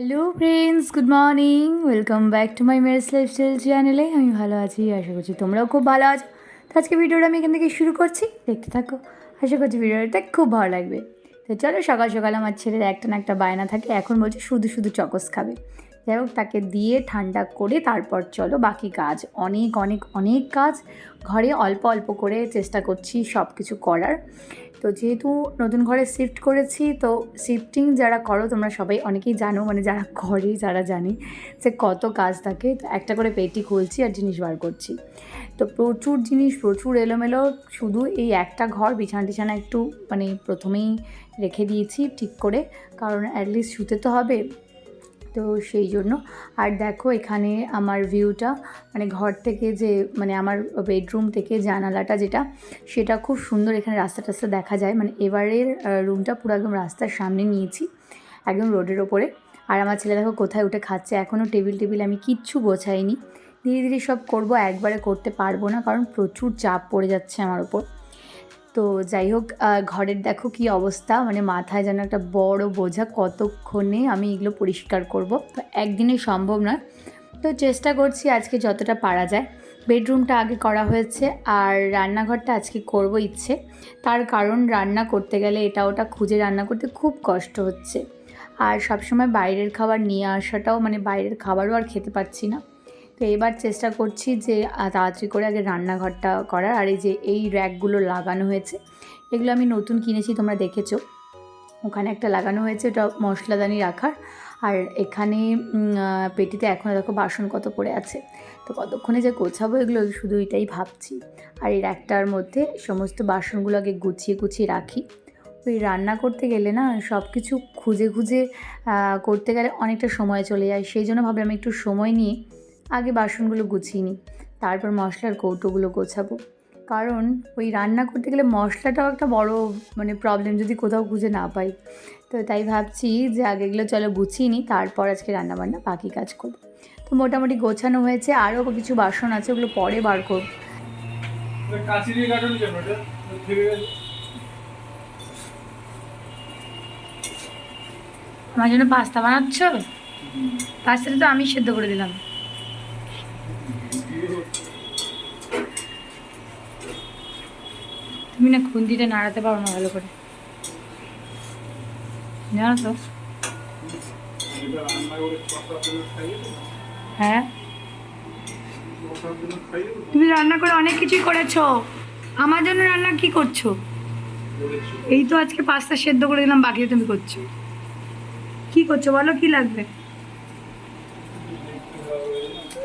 Hello friends good morning welcome back to my Mary's lifestyle চ্যানেলে আমি ভালো আছি, আশা করছি তোমরাও খুব ভালো আছো। তো আজকে ভিডিওটা আমি এখান থেকে শুরু করছি। দেখতে থাকো। আশা করছি ভিডিওটা খুব ভালো লাগবে। তো চলো, সকাল সকাল আমার ছেলের একটা না একটা বায়না থাকে। এখন বলছে শুধু শুধু চকস খাবে। যাই হোক, তাকে দিয়ে ঠান্ডা করে তারপর চলো, বাকি কাজ। অনেক অনেক অনেক কাজ। ঘরে অল্প অল্প করে চেষ্টা করছি সব কিছু করার। তো যেহেতু নতুন ঘরে শিফট করেছি, তো শিফটিং যারা করো, তোমরা সবাই অনেকেই জানো মানে যারা করে যারা জানি, যে কত কাজ থাকে। তো একটা করে পেটি খুলছি আর জিনিস বার করছি। তো প্রচুর জিনিস, প্রচুর এলোমেলো, শুধু এই একটা ঘর, বিছানা টিছানা একটু মানে প্রথমেই রেখে দিয়েছি ঠিক করে। কারণ অ্যাটলিস্ট শুতে তো হবে। তো সেই জন্য। আর দেখো এখানে আমার ভিউটা মানে ঘর থেকে যে মানে আমার বেডরুম থেকে জানালাটা যেটা, সেটা খুব সুন্দর এখানে রাস্তা টাস্তা দেখা যায়। মানে এবারের রুমটা পুরো একদম রাস্তার সামনে নিয়েছি, একদম রোডের ওপরে। আর আমার ছেলে দেখো কোথায় উঠে খাচ্ছে এখনও টেবিল টেবিল আমি কিচ্ছু গোছাইনি। ধীরে ধীরে সব করব, একবারে করতে পারব না, কারণ প্রচুর চাপ পড়ে যাচ্ছে আমার ওপর। তো যাই হোক ঘরের দেখো কি অবস্থা। মানে মাথায় যেন একটা বড় বোঝা কতক্ষণে আমি এগুলো পরিষ্কার করব। তো একদিনে সম্ভব নয়। তো চেষ্টা করছি আজকে যতটা পারা যায়। বেডরুমটা আগে করা হয়েছে আর রান্নাঘরটা আজকে করব ইচ্ছে। তার কারণ রান্না করতে গেলে এটা ওটা খুঁজে রান্না করতে খুব কষ্ট হচ্ছে। আর সবসময় বাইরের খাবার নিয়ে আসাটাও মানে বাইরের খাবারও আর খেতে পাচ্ছি না। তো এবার চেষ্টা করছি যে তাড়াতাড়ি করে আগে রান্নাঘরটা করার। আর এই যে, এই র্যাকগুলো লাগানো হয়েছে, এগুলো আমি নতুন কিনেছি, তোমরা দেখেছ। ওখানে একটা লাগানো হয়েছে, ওটা মশলাদানি রাখার। আর এখানে পেটিতে এখনও দেখো বাসন কত পড়ে আছে। তো কতক্ষণে যে গোছাবো এগুলো শুধু এটাই ভাবছি। আর এই র্যাকটার মধ্যে সমস্ত বাসনগুলো আগে গুছিয়ে গুছিয়ে রাখি। ওই রান্না করতে গেলে না সব কিছু খুঁজে খুঁজে করতে গেলে অনেকটা সময় চলে যায়। সেই জন্য ভাবলাম একটু সময় নিয়ে আগে বাসনগুলো গুছিয়ে নিই, তারপর মশলার কৌটোগুলো গোছাবো। কারণ ওই রান্না করতে গেলে মশলাটাও একটা বড় মানে প্রবলেম যদি কোথাও খুঁজে না পাই। তো তাই ভাবছি যে আগে এগুলো চলো গুছিয়ে নিই, তারপর আজকে রান্নাবান্না বাকি কাজ করব। তো মোটামুটি গোছানো হয়েছে, আরও কিছু বাসন আছে ওগুলো পরে বার করব। আমার জন্য পাস্তা বানাচ্ছ? পাস্তাটা তো আমি সেদ্ধ করে দিলাম। তুমি না খুন্তিটা নাড়াতে পারো না ভালো করে। জানো তো? হ্যাঁ? তুমি রান্না করে অনেক কিছুই করেছ। আমার জন্য রান্না কি করছ? এই তো আজকে পাস্তা সেদ্ধ করে দিলাম বাকি তুমি করছ। কি করছ বলো, কি লাগবে?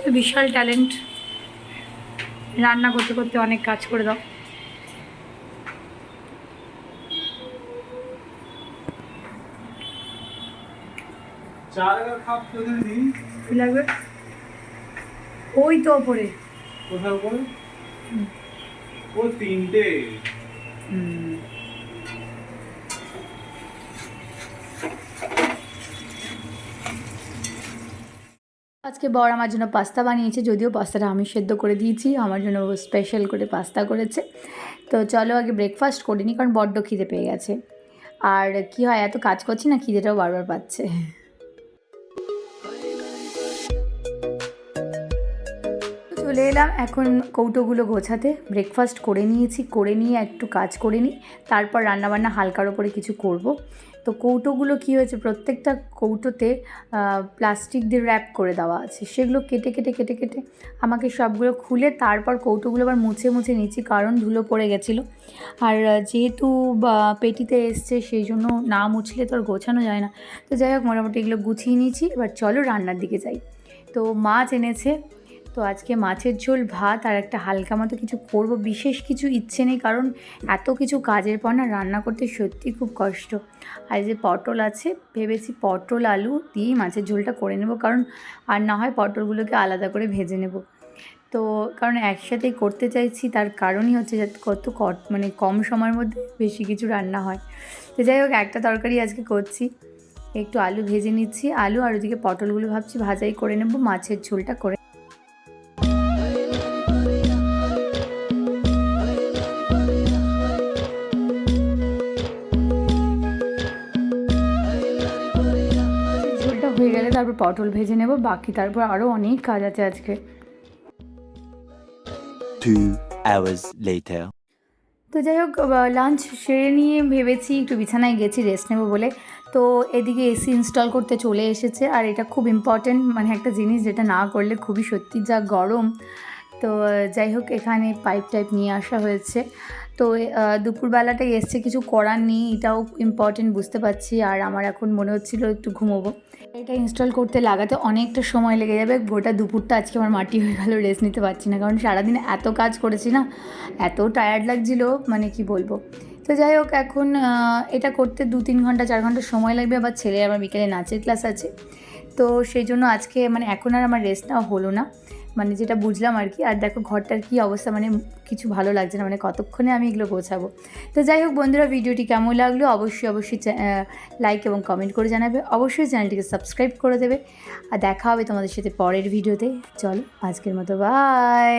তো বিশাল ট্যালেন্ট রান্না করতে করতে অনেক কাজ করে দাও। লাগবে? ওই তো ওপরে। কোথাও ও তিনটে। আজকে বর আমার জন্য পাস্তা বানিয়েছে, যদিও পাস্তাটা আমি সেদ্ধ করে দিয়েছি, আমার জন্য স্পেশাল করে পাস্তা করেছে। তো চলো আগে ব্রেকফাস্ট করিনি, কারণ বড্ড খিদে পেয়ে গেছে। আর কি হয়, এত কাজ করছি না, খিদেটাও বারবার পাচ্ছে। চলে এলাম। এখন কৌটোগুলো গোছাতে ব্রেকফাস্ট করে নিয়েছি, করে নিয়ে একটু কাজ করে নিই। তারপর রান্নাবান্না হালকার ওপরে কিছু করব। তো কৌটোগুলো কী হয়েছে, প্রত্যেকটা কৌটোতে প্লাস্টিক দিয়ে র্যাপ করে দেওয়া আছে। সেগুলো কেটে কেটে কেটে কেটে আমাকে সবগুলো খুলে তারপর কৌটোগুলো আবার মুছে মুছে নিচ্ছি কারণ ধুলো পড়ে গেছিল। আর যেহেতু পেটিতে এসছে সেই জন্য না মুছলে তো আর গোছানো যায় না। তো যাই হোক, মোটামুটি এগুলো গুছিয়ে নিয়েছি। এবার চলো রান্নার দিকে যাই। তো মাছ এনেছে তো আজকে মাছের ঝোল, ভাত আর একটা হালকা মতো কিছু করব। বিশেষ কিছু ইচ্ছে নেই কারণ এত কিছু কাজের পর না রান্না করতে সত্যি খুব কষ্ট। আর যে পটল আছে, ভেবেছি পটল, আলু দিয়েই মাছের ঝোলটা করে নেব কারণ আর না হয় পটলগুলোকে আলাদা করে ভেজে নেব। তো কারণ একসাথেই করতে চাইছি, তার কারণই হচ্ছে যাতে কত মানে কম সময়ের মধ্যে বেশি কিছু রান্না হয়। তো যাই হোক, একটা তরকারি আজকে করছি। একটু আলু ভেজে নিচ্ছি। আলু আর ওদিকে পটলগুলো ভাবছি ভাজাই করে নেব, মাছের ঝোলটা করে তারপর পটল ভেজে নেব বাকি তারপর আরও অনেক কাজ আছে আজকে. তো যাই হোক লাঞ্চ সেরে নিয়ে ভেবেছি একটু বিছানায় গেছি রেস্ট নেব বলে। তো এদিকে এসি ইনস্টল করতে চলে এসেছে আর এটা খুব ইম্পর্ট্যান্ট মানে একটা জিনিস যেটা না করলে খুবই সত্যি যা গরম। তো যাই হোক এখানে পাইপ টাইপ নিয়ে আসা হয়েছে। তো আহ, দুপুরবেলাটাই এসছে কিছু করার নেই এটাও ইম্পর্টেন্ট বুঝতে পারছি আর আমার এখন মনে হচ্ছিল একটু ঘুমোবো। এটা ইনস্টল করতে লাগাতে অনেকটা সময় লেগে যাবে গোটা দুপুরটা আজকে আমার মাটি হয়ে গেল রেস্ট নিতে পারছি না কারণ সারাদিন এত কাজ করেছি না এত টায়ার্ড লাগছিল মানে কি বলব। তো যাই হোক এখন এটা করতে দু তিন ঘণ্টা চার ঘণ্টা সময় লাগবে আবার ছেলে আমার বিকেলে নাচের ক্লাস আছে। তো সেই জন্য আজকে মানে এখন আর আমার রেস্ট নেওয়া হলো না। মানে যেটা বুঝলাম আর কি, আর দেখো ঘরটার কী অবস্থা মানে কিছু ভালো লাগছে না মানে কতক্ষণে আমি এগুলো গোছাবো। তো যাই হোক বন্ধুরা, ভিডিওটি কেমন লাগল অবশ্যই অবশ্যই লাইক এবং কমেন্ট করে জানাবে। অবশ্যই চ্যানেলটিকে সাবস্ক্রাইব করে দেবে। আর দেখা হবে তোমাদের সাথে পরের ভিডিওতে। চলো, আজকের মতো বাই